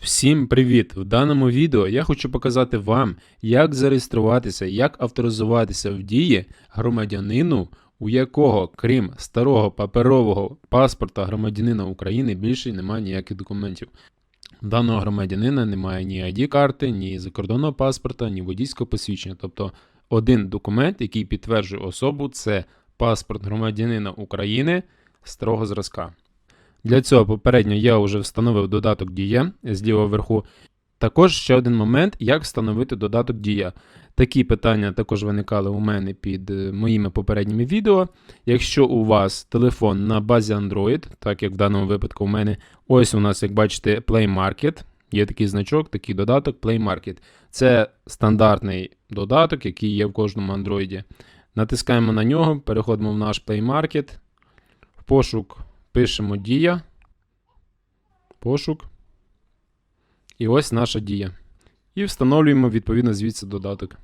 Всім привіт! В даному відео я хочу показати вам, як зареєструватися, як авторизуватися в дії громадянину, у якого, крім старого паперового паспорта громадянина України, більше немає ніяких документів. Даного громадянина немає ні ID-карти, ні закордонного паспорта, ні водійського посвідчення. Тобто один документ, який підтверджує особу, це паспорт громадянина України старого зразка. Для цього попередньо я вже встановив додаток Дія зліва вверху. Також ще один момент, як встановити додаток Дія. Такі питання також виникали у мене під е, моїми попередніми відео. Якщо у вас телефон на базі Android, так як в даному випадку у мене, ось у нас, як бачите, Play Market. Є такий значок, такий додаток Play Market. Це стандартний додаток, який є в кожному Android. Натискаємо на нього, переходимо в наш Play Market. В пошук пишемо дія. Пошук. І ось наша дія. І встановлюємо відповідно звідси додаток.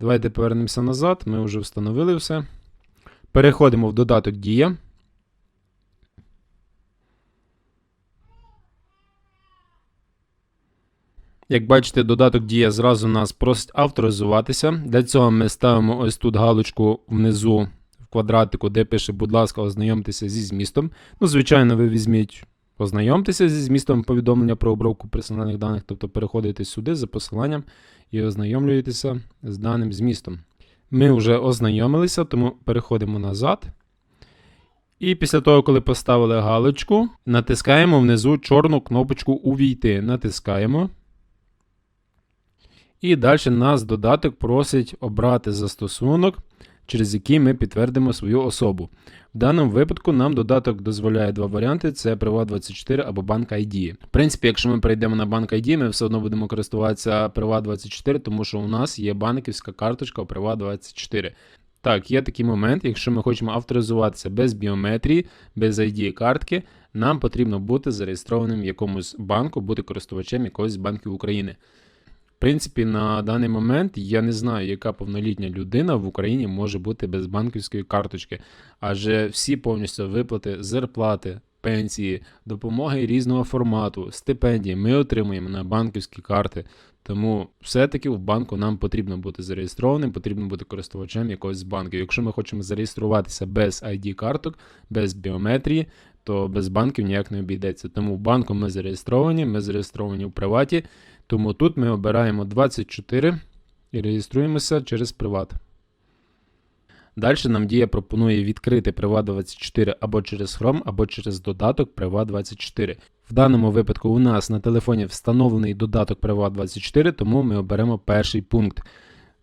Давайте повернемося назад. Ми вже встановили все. Переходимо в додаток Дія. Як бачите, додаток Дія зразу нас просить авторизуватися. Для цього ми ставимо ось тут галочку внизу квадратику, де пише, будь ласка, ознайомтеся зі змістом. Ну, звичайно, ви візьміть, ознайомтеся зі змістом повідомлення про обробку персональних даних, тобто переходите сюди за посиланням і ознайомлюєтеся з даним змістом. Ми вже ознайомилися, тому переходимо назад. І після того, коли поставили галочку, натискаємо внизу чорну кнопочку Увійти. Натискаємо. І далі нас додаток просить обрати застосунок, через який ми підтвердимо свою особу. В даному випадку нам додаток дозволяє два варіанти: це Privat24 або Bank ID. В принципі, якщо ми перейдемо на Bank ID, ми все одно будемо користуватися Privat24, тому що у нас є банківська карточка у Privat24. Так, є такий момент, якщо ми хочемо авторизуватися без біометрії, без ID картки, нам потрібно бути зареєстрованим в якомусь банку, бути користувачем якогось банків України. Принципі, на даний момент я не знаю, яка повнолітня людина в Україні може бути без банківської карточки, адже всі повністю виплати зарплати, пенсії, допомоги різного формату, стипендії ми отримуємо на банківські карти. Тому все-таки в банку нам потрібно бути зареєстрованим, потрібно бути користувачем якогось з банків. Якщо ми хочемо зареєструватися без ID-карток, без біометрії, то без банків ніяк не обійдеться. Тому в банку ми зареєстровані, ми зареєстровані в приваті. Тому тут ми обираємо 24 і реєструємося через приват. Далі нам дія пропонує відкрити Privat24 або через Chrome, або через додаток Privat24. В даному випадку у нас на телефоні встановлений додаток Privat24, тому ми оберемо перший пункт.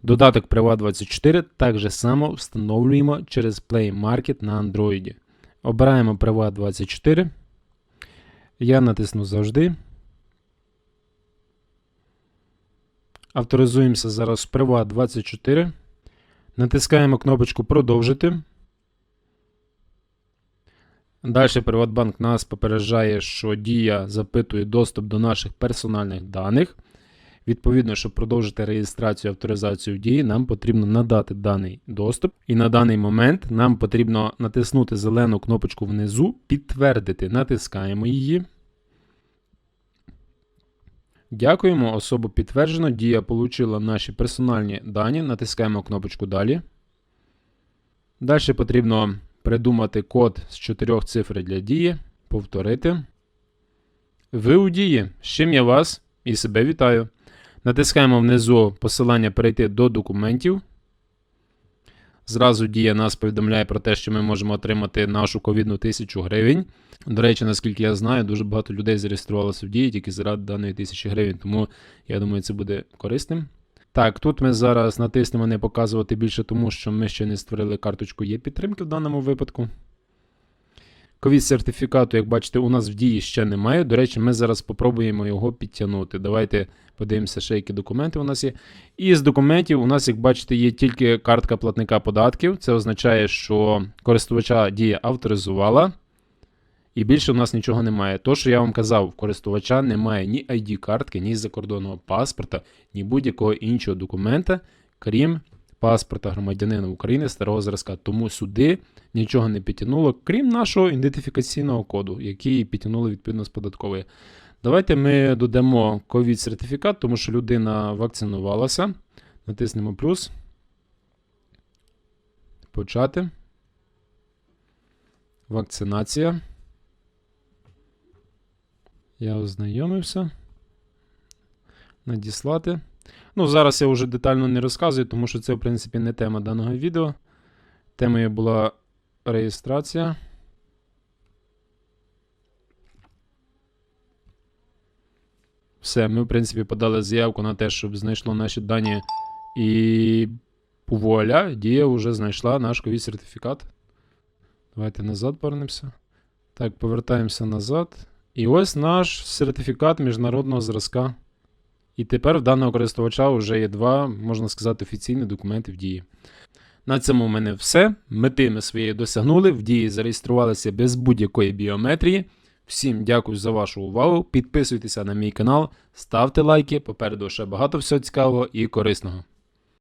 Додаток Privat24 так само встановлюємо через Play Market на Android. Обираємо Privat24. Я натисну завжди. Авторизуємося зараз в Privat24. Натискаємо кнопочку Продовжити. Далі Приватбанк нас попереджає, що Дія запитує доступ до наших персональних даних. Відповідно, щоб продовжити реєстрацію авторизацію в дії, нам потрібно надати даний доступ. І на даний момент нам потрібно натиснути зелену кнопочку внизу, підтвердити. Натискаємо її. Дякуємо, особу підтверджено. Дія отримала наші персональні дані. Натискаємо кнопочку Далі. Далі потрібно придумати код з 4 цифр для дії. Повторити. Ви у дії. З чим я вас і себе вітаю. Натискаємо внизу посилання перейти до документів. Зразу дія нас повідомляє про те, що ми можемо отримати нашу ковідну тисячу гривень. До речі, наскільки я знаю, дуже багато людей зареєструвалося в дії тільки заради даної тисячі гривень, тому я думаю, це буде корисним. Так, тут ми зараз натиснемо не показувати більше, тому що ми ще не створили карточку є підтримки в даному випадку. Ковід сертифікату, як бачите, у нас в дії ще немає. До речі, ми зараз спробуємо його підтягнути. Давайте подивимося, ще які документи у нас є. І з документів у нас, як бачите, є тільки картка платника податків. Це означає, що користувача дія авторизувала. І більше у нас нічого немає. То, що я вам казав, в користувача немає ні ID-картки, ні закордонного паспорта, ні будь-якого іншого документа, крім паспорта громадянина України старого зразка. Тому сюди нічого не підтягнуло, крім нашого ідентифікаційного коду, який підтягнули відповідно з податкової. Давайте ми додамо ковід-сертифікат, тому що людина вакцинувалася. Натиснемо плюс. Почати. Вакцинація. Я ознайомився. Надіслати. Ну, зараз я вже детально не розказую, тому що це, в принципі, не тема даного відео. Темою була реєстрація. Все, ми, в принципі, подали заявку на те, щоб знайшло наші дані. І вуаля, дія вже знайшла наш ковід сертифікат. Давайте назад повернемося. Так, повертаємося назад. І ось наш сертифікат міжнародного зразка. І тепер в даного користувача вже є два, можна сказати, офіційні документи в дії. На цьому в мене все. Мети ми своєї досягнули. В дії зареєструвалися без будь-якої біометрії. Всім дякую за вашу увагу. Підписуйтеся на мій канал, ставте лайки. Попереду ще багато всього цікавого і корисного.